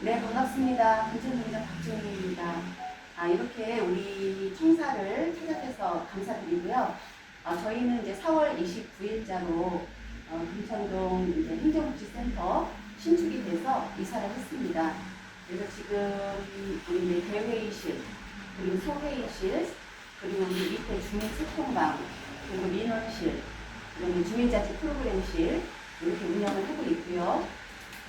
네, 반갑습니다. 금천동자 박지원입니다. 아, 이렇게 우리 청사를 찾아뵈서 감사드리고요. 아, 저희는 이제 4월 29일자로 어, 금천동 이제 행정복지센터 신축이 돼서 이사를 했습니다. 그래서 지금 우리 대회의실, 그리고 소회의실, 그리고 우리 밑에 주민소통방, 그리고 민원실, 그리고 주민자치 프로그램실 이렇게 운영을 하고 있고요.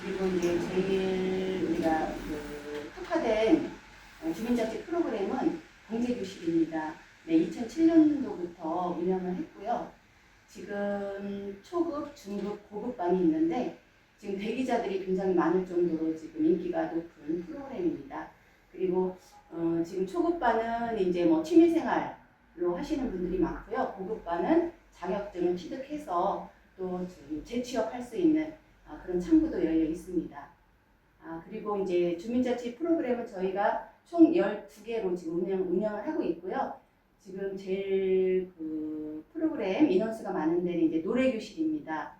그리고 이제 제일 우리가 그 특화된 어, 주민자치 프로그램은 공제교실입니다. 네, 2007년도부터 운영을 했고요. 지금 초급, 중급, 고급반이 있는데 지금 대기자들이 굉장히 많을 정도로 지금 인기가 높은 프로그램입니다. 그리고 어, 지금 초급반은 이제 뭐 취미생활로 하시는 분들이 많고요. 고급반은 자격증을 취득해서 또 재취업할 수 있는 아, 그런 창구도 열려 있습니다. 아, 그리고 이제 주민자치 프로그램은 저희가 총 12개로 지금 운영, 운영을 하고 있고요. 지금 제일 그 프로그램 인원수가 많은 데는 이제 노래교실입니다.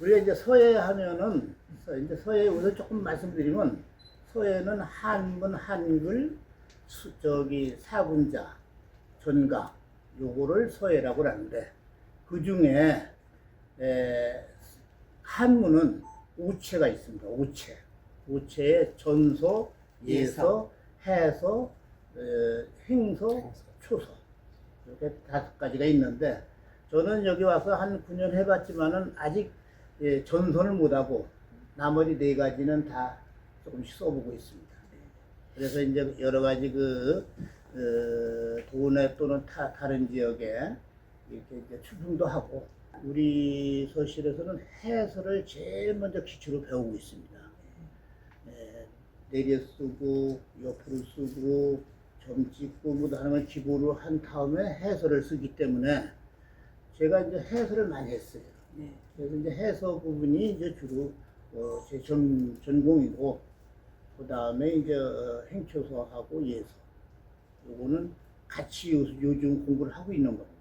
우리가 이제 서예 하면은 서- 이제 서예 우선 조금 말씀드리면 서예는 한문 한글 수, 저기 사군자 전가 요거를 서예라고 하는데 그 중에 에, 한문은 우체가 있습니다. 우체 우체에 전서 예서 해서 에, 행서 초서 이렇게 다섯 가지가 있는데 저는 여기 와서 한 9년 해봤지만은 아직 예, 전선을 못하고 나머지 네 가지는 다 조금씩 써보고 있습니다. 그래서 이제 여러 가지 그 어, 도내 또는 타, 다른 지역에 이렇게 이제 출품도 하고 우리 서실에서는 해설을 제일 먼저 기초로 배우고 있습니다. 예, 내려 쓰고 옆으로 쓰고 점 찍고 뭐 하는 걸 기본으로 한 다음에 해설을 쓰기 때문에 제가 이제 해설을 많이 했어요. 그래서 이제 해서 부분이 이제 주로 어, 제 전, 전공이고 그 다음에 이제 어, 행초서하고 예서 요거는 같이 요, 요즘 공부를 하고 있는 겁니다.